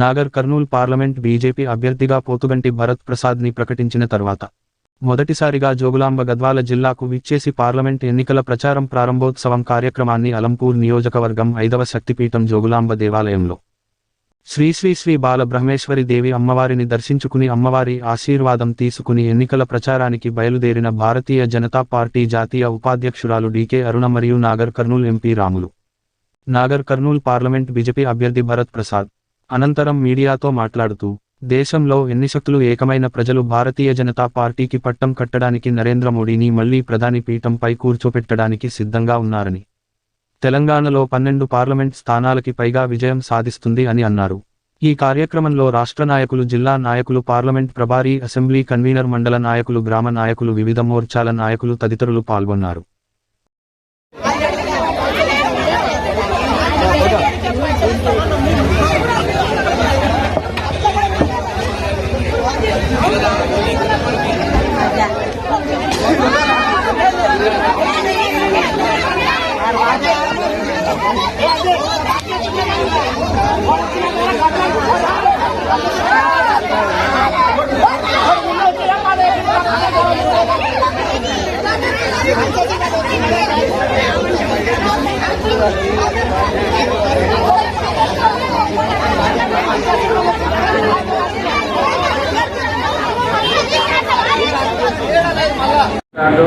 Nagar Kurnool parliament BJP అభ్యర్థిగా పోతుగంటి భరత్ ప్రసాద్ని ప్రకటించిన తర్వాత మొదటిసారిగా జోగులాంబ గద్వాల జిల్లాకు విచ్చేసి పార్లమెంట్ ఎన్నికల ప్రచారం ప్రారంభోత్సవం కార్యక్రమాన్ని అలంపూర్ నియోజకవర్గం ఐదవ శక్తిపీఠం జోగులాంబ దేవాలయంలో. శ్రీ శ్రీ శ్రీ బాల బ్రహ్మేశ్వరి దేవి అమ్మవారిని దర్శించుకుని అమ్మవారి ఆశీర్వాదం తీసుకుని ఎన్నికల ప్రచారానికి బయలుదేరిన భారతీయ జనతా పార్టీ జాతీయ ఉపాధ్యక్షురాలు డీకే అరుణ మరియు Nagar Kurnool MP Ramulu. Nagar Kurnool parliament BJP అభ్యర్థి భరత్ ప్రసాద్. అనంతరం మీడియాతో మాట్లాడుతూ దేశంలో ఎన్ని శక్తులు ఏకమైన ప్రజలు భారతీయ జనతా పార్టీకి పట్టం కట్టడానికి నరేంద్ర మోడీని మళ్ళీ ప్రధాని పీఠంపై కూర్చోపెట్టడానికి సిద్ధంగా ఉన్నారని తెలంగాణలో పన్నెండు పార్లమెంట్ స్థానాలకి పైగా విజయం సాధిస్తుంది అని అన్నారు. ఈ కార్యక్రమంలో రాష్ట్ర నాయకులు జిల్లా నాయకులు పార్లమెంట్ ప్రభారీ అసెంబ్లీ కన్వీనర్ మండల నాయకులు గ్రామ నాయకులు వివిధ మోర్చాల నాయకులు తదితరులు పాల్గొన్నారు. గారు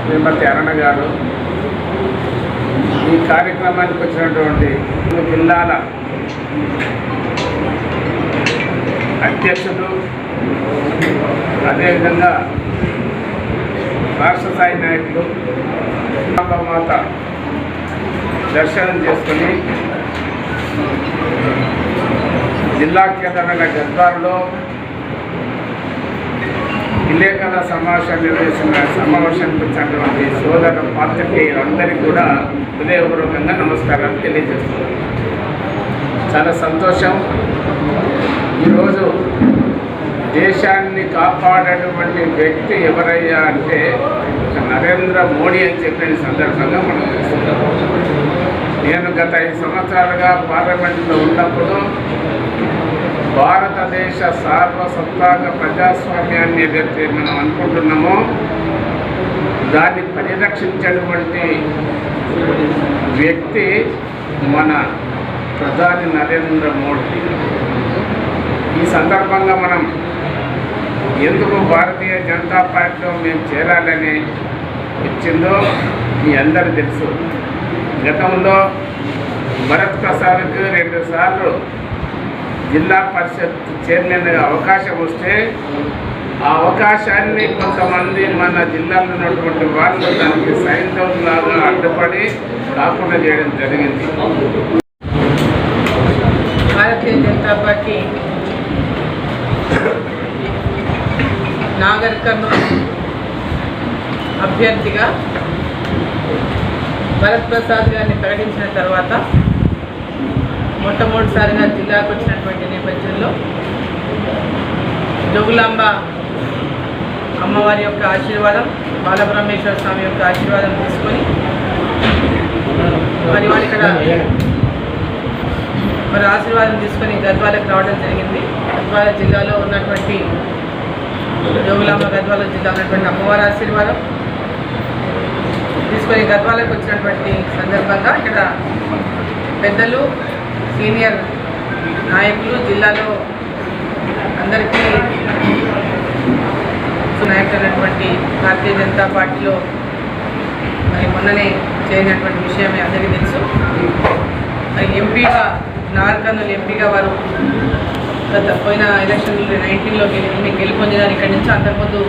శ్రీమతి అరుణ గారు ఈ కార్యక్రమానికి వచ్చినటువంటి జిల్లాల అధ్యక్షుడు అదేవిధంగా రాష్ట్ర స్థాయి నాయకులు మాత దర్శనం చేసుకుని జిల్లా కేంద్రమైన గద్వాలలో విలేకరుల సమావేశం నిర్వహిస్తున్న సమావేశానికి వచ్చినటువంటి సోదర పాత్రికేయులందరికీ కూడా హృదయపూర్వకంగా నమస్కారాలు తెలియజేస్తున్నాను. చాలా సంతోషం. ఈరోజు దేశాన్ని కాపాడేటువంటి వ్యక్తి ఎవరయ్యా అంటే నరేంద్ర మోడీ అని చెప్పిన సందర్భంగా మనం తెలుసుకున్నాం నేను గత ఐదు సంవత్సరాలుగా పార్లమెంట్లో ఉన్నప్పుడు భారతదేశ సార్వసత్తాక ప్రజాస్వామ్యాన్ని ఏదైతే మనం అనుకుంటున్నామో. దాన్ని పరిరక్షించేటువంటి వ్యక్తి మన ప్రధాని నరేంద్ర మోడీ. ఈ సందర్భంగా మనం ఎందుకు భారతీయ జనతా పార్టీలో మేము చేరాలని వచ్చిందో మీ అందరు తెలుసు. గతంలో భరత్ ప్రసాద్కి రెండు సార్లు జిల్లా పరిషత్ చైర్మన్ అవకాశం వస్తే ఆ అవకాశాన్ని కొంతమంది మన జిల్లాలో ఉన్నటువంటి వాళ్ళు దానికి సైంధవులాగా అడ్డుపడి కాకుండా చేయడం జరిగింది. భారతీయ జనతా పార్టీ నాగర్ అభ్యర్థిగా భరత్ ప్రసాద్ గారిని ప్రకటించిన తర్వాత మొట్టమొదటిసారిగా జిల్లాకు వచ్చినటువంటి నేపథ్యంలో జోగులాంబ అమ్మవారి యొక్క ఆశీర్వాదం బాలబ్రహ్మేశ్వర స్వామి యొక్క ఆశీర్వాదం తీసుకొని మరి వారు ఇక్కడ మరి ఆశీర్వాదం తీసుకొని గద్వాలకు రావడం జరిగింది. గద్వాల జిల్లాలో ఉన్నటువంటి జోగులాంబ గద్వాల జిల్లా ఉన్నటువంటి అమ్మవారి ఆశీర్వాదం తీసుకొని గద్వాలకు వచ్చినటువంటి సందర్భంగా ఇక్కడ పెద్దలు సీనియర్ నాయకులు జిల్లాలో అందరికీ నాయకులైనటువంటి భారతీయ జనతా పార్టీలో మరి మొన్ననే చేరినటువంటి విషయమే అందరికీ తెలుసు. మరి ఎంపీగా నార్కర్నూలు ఎంపీగా వారు గత పోయిన ఎలక్షన్లో నైన్టీన్లో గెలి గెలుపొందినారు. ఇక్కడి నుంచి అంతకుముందు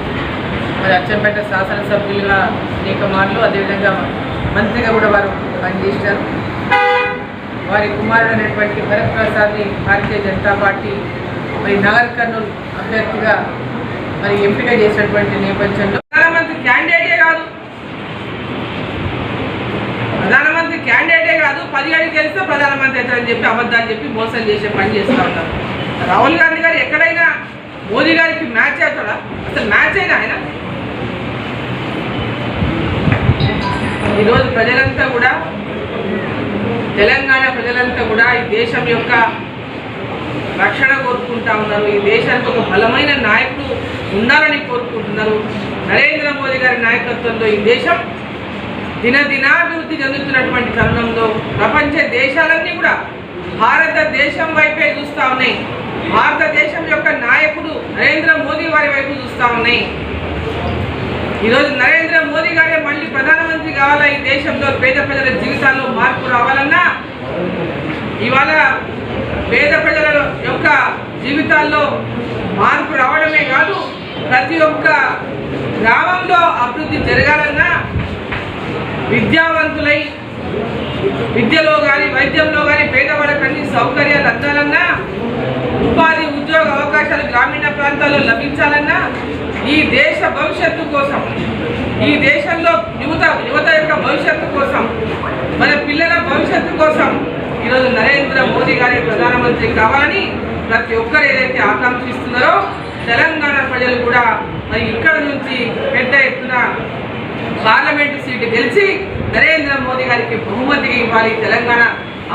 మరి అచ్చంపేట శాసనసభ్యులుగా అనేక మార్లు అదేవిధంగా మంత్రిగా కూడా వారు పనిచేశారు. వారి కుమారుడు అనేటువంటి భరత్ ప్రసాద్ని భారతీయ జనతా పార్టీ మరి నాగర్ కర్నూలు అభ్యర్థిగా మరి ఎంపిక చేసినటువంటి నేపథ్యంలో ప్రధానమంత్రి క్యాండిడేటే కాదు. ప్రధానమంత్రి క్యాండిడేటే కాదు. పదిహేడు గెలిస్తే ప్రధానమంత్రి అవుతారని చెప్పి అబద్ధాలు చెప్పి మోసం చేసే పని చేస్తూ ఉంటారు రాహుల్ గాంధీ గారు ఎక్కడైనా మోదీ గారికి మ్యాచ్ అవుతాడా? అసలు మ్యాచ్ అయినా ఆయన? ఈరోజు ప్రజలంతా కూడా తెలంగాణ ప్రజలంతా కూడా ఈ దేశం యొక్క రక్షణ కోరుకుంటా ఉన్నారు. ఈ దేశానికి ఒక బలమైన నాయకుడు ఉండాలని కోరుకుంటున్నారు. నరేంద్ర మోదీ గారి నాయకత్వంలో ఈ దేశం దినదినాభివృద్ధి చెందుతున్నటువంటి తరుణంలో ప్రపంచ దేశాలన్నీ కూడా భారతదేశం వైపే చూస్తూ ఉన్నాయి. భారతదేశం యొక్క నాయకుడు నరేంద్ర మోదీ వారి వైపు చూస్తూ ఉన్నాయి. ఈరోజు నరేంద్ర మోదీ గారే మళ్ళీ ప్రధానమంత్రి కావాలా? ఈ దేశంలో పేద ప్రజల జీవితాల్లో మార్పు రావాలన్నా ఇవాళ పేద ప్రజల జీవితాల్లో మార్పు రావడమే కాదు ప్రతి ఒక్క గ్రామంలో అభివృద్ధి జరగాలన్నా విద్యావంతులై విద్యలో కానీ వైద్యంలో కానీ పేదవాళ్ళకి అన్ని సౌకర్యాలు అందాలన్నా ఉపాధి ఉద్యోగ అవకాశాలు గ్రామీణ ప్రాంతాల్లో లభించాలన్నా ఈ దేశ భవిష్యత్తు కోసం ఈ దేశంలో యువత యువత యొక్క భవిష్యత్తు కోసం మన పిల్లల భవిష్యత్తు కోసం ఈరోజు నరేంద్ర మోదీ గారి ప్రధానమంత్రి కావాలని ప్రతి ఒక్కరు ఏదైతే ఆకాంక్షిస్తున్నారో తెలంగాణ ప్రజలు కూడా మరి ఇక్కడ నుంచి పెద్ద ఎత్తున పార్లమెంటు సీటు గెలిచి నరేంద్ర మోదీ గారికి బహుమతిగా ఇవ్వాలి తెలంగాణ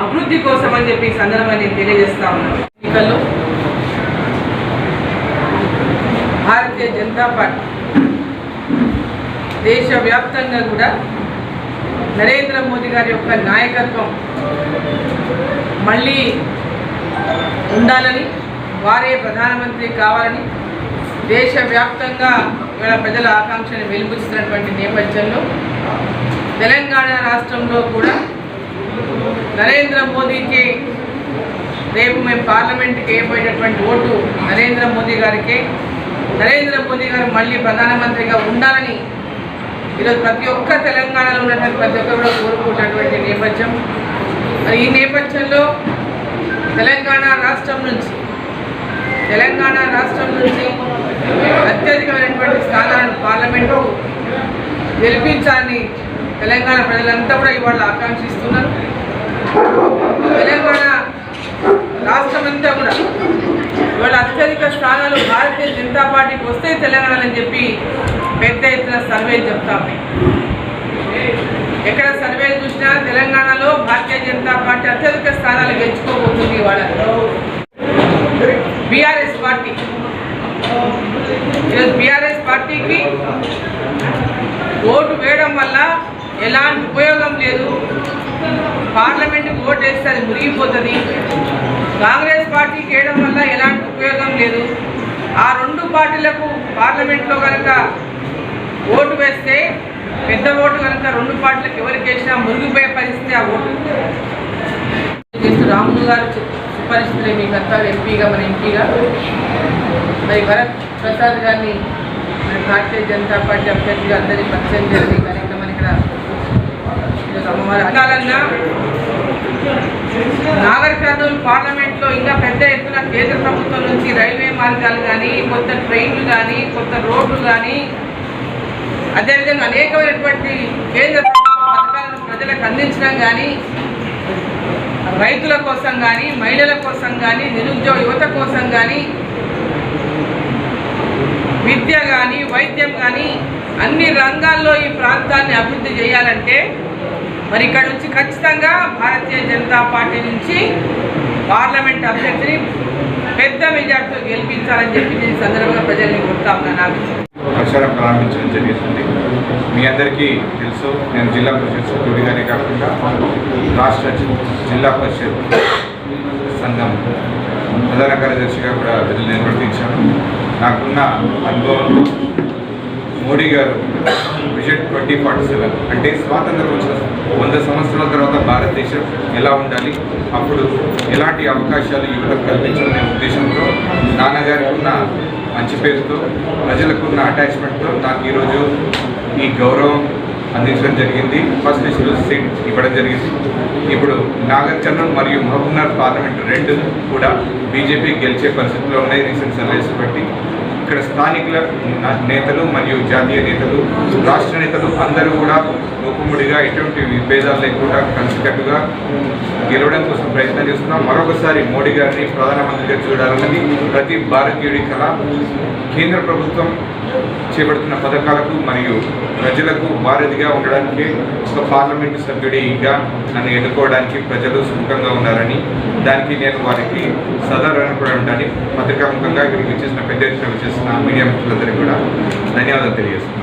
అభివృద్ధి కోసం అని చెప్పి సందర్భాన్ని తెలియజేస్తా ఉన్నాను. ఎన్నికల్లో భారతీయ జనతా పార్టీ దేశవ్యాప్తంగా కూడా నరేంద్ర మోదీ గారి యొక్క నాయకత్వం మళ్ళీ ఉండాలని వారే ప్రధానమంత్రి కావాలని దేశవ్యాప్తంగా ఇవాళ ప్రజల ఆకాంక్షను వెలుబుచ్చినటువంటి నేపథ్యంలో తెలంగాణ రాష్ట్రంలో కూడా నరేంద్ర మోదీకి రేపు మేము పార్లమెంట్కి వేయబోయేటటువంటి ఓటు నరేంద్ర మోదీ గారికే. నరేంద్ర మోదీ గారు మళ్ళీ ప్రధానమంత్రిగా ఉండాలని ఈరోజు ప్రతి ఒక్క తెలంగాణలో ఉన్నటువంటి ప్రతి ఒక్కరు కూడా కోరుకుంటున్నటువంటి నేపథ్యం. మరి ఈ నేపథ్యంలో తెలంగాణ రాష్ట్రం నుంచి తెలంగాణ రాష్ట్రం నుంచి అత్యధికమైనటువంటి స్థానాలను పార్లమెంటు గెలిపించాలని తెలంగాణ ప్రజలంతా కూడా ఇవాళ ఆకాంక్షిస్తున్నారు. తెలంగాణ రాష్ట్రం అంతా కూడా ఇవాళ అత్యధిక స్థానాలు భారతీయ జనతా పార్టీకి వస్తే తెలంగాణ అని చెప్పి పెద్ద ఎత్తున సర్వే చెప్తా ఉన్నాయి ఎక్కడ సర్వేలు చూసినా తెలంగాణలో భారతీయ జనతా పార్టీ అత్యధిక స్థానాలు గెలుచుకోబోతుంది ఇవాళ. BRS party. ఈరోజు బీఆర్ఎస్ పార్టీకి ఓటు వేయడం వల్ల ఎలాంటి ఉపయోగం లేదు. పార్లమెంట్కి ఓటు వేస్తే అది మురిగిపోతుంది కాంగ్రెస్ పార్టీకి వేయడం వల్ల ఎలాంటి ఉపయోగం లేదు. ఆ రెండు పార్టీలకు పార్లమెంట్లో కనుక ఓటు వేస్తే పెద్ద ఓటు కనుక రెండు పార్టీలకు ఎవరికి వేసినా మురిగిపోయే పరిస్థితి ఆ ఓటు. రాములు గారు చి- మీకు అంతా ఎంపీగా మన ఎంపీగా. మరి భరత్ ప్రసాద్ గారిని మరి భారతీయ జనతా పార్టీ అభ్యర్థిగా అందరినీ పరిచయం చేసి కార్యక్రమం ఇక్కడ ఈరోజు అమ్మవారి అనాలన్నా నాగర్ కర్నూలు పార్లమెంట్లో ఇంకా పెద్ద ఎత్తున కేంద్ర ప్రభుత్వం నుంచి రైల్వే మార్గాలు కానీ కొత్త ట్రైన్లు కానీ కొత్త రోడ్లు కానీ అదేవిధంగా అనేకమైనటువంటి కేంద్ర పథకాలను ప్రజలకు అందించడం కానీ రైతుల కోసం కానీ మహిళల కోసం కానీ నిరుద్యోగ యువత కోసం కానీ విద్య కానీ వైద్యం కానీ అన్ని రంగాల్లో ఈ ప్రాంతాన్ని అభివృద్ధి చేయాలంటే మరి ఇక్కడ నుంచి ఖచ్చితంగా భారతీయ జనతా పార్టీ నుంచి పార్లమెంట్ అభ్యర్థిని పెద్ద మెజార్టీతో గెలిపించాలని చెప్పి నేను సందర్భంగా ప్రజల్ని కోరుతా ఉన్నాను. ప్రచారం ప్రారంభించడం జరిగింది. మీ అందరికీ తెలుసు నేను జిల్లా పరిషత్ సభ్యుడిగానే కాకుండా రాష్ట్ర జిల్లా పరిషత్ సంఘం ప్రధాన కార్యదర్శిగా కూడా విధులు నిర్వర్తించాను. నాకున్న అనుభవంలో మోడీ గారు విజన్ ట్వంటీ ఫార్టీ సెవెన్. అంటే స్వాతంత్రం వచ్చిన వంద సంవత్సరాల తర్వాత భారతదేశం ఎలా ఉండాలి? అప్పుడు ఎలాంటి అవకాశాలు యువతకు కల్పించాలనే ఉద్దేశంతో నాన్నగారికి ఉన్న మంచి పేరుతో ప్రజలకు ఉన్న అటాచ్మెంట్తో నాకు ఈరోజు ఈ గౌరవం అందించడం జరిగింది. ఫస్ట్ లిస్టులో సీట్ ఇవ్వడం జరిగింది. ఇప్పుడు నాగర్ మరియు మహబూబ్నగర్ పార్లమెంట్ రెండు కూడా బీజేపీ గెలిచే పరిస్థితిలో ఉన్నాయి. రీసెంట్ సర్వేస్ బట్టి ఇక్కడ స్థానికుల నేతలు మరియు జాతీయ నేతలు రాష్ట్ర నేతలు అందరూ కూడా మూకుమ్మడిగా ఎటువంటి విభేదాలు లేకుండా కలిసికట్టుగా గెలవడం కోసం ప్రయత్నం చేస్తున్నాం. మరొకసారి మోడీ గారిని ప్రధానమంత్రిగా చూడాలన్నది ప్రతి భారతీయుడి కళ కేంద్ర ప్రభుత్వం చేపడుతున్న పథకాలకు మరియు ప్రజలకు వారధిగా ఉండడానికి ఒక పార్లమెంటు సభ్యుడిగా నన్ను ఎన్నుకోవడానికి ప్రజలు సుముఖంగా ఉన్నారని దానికి నేను వారికి సదారణపడి రుణపడి ఉంటానని పత్రికాముఖంగా ఇక్కడికి వచ్చేసిన పెద్ద ఎత్తున వచ్చేసిన మీడియా మిత్రులందరికీ కూడా ధన్యవాదాలు తెలియజేస్తున్నాను.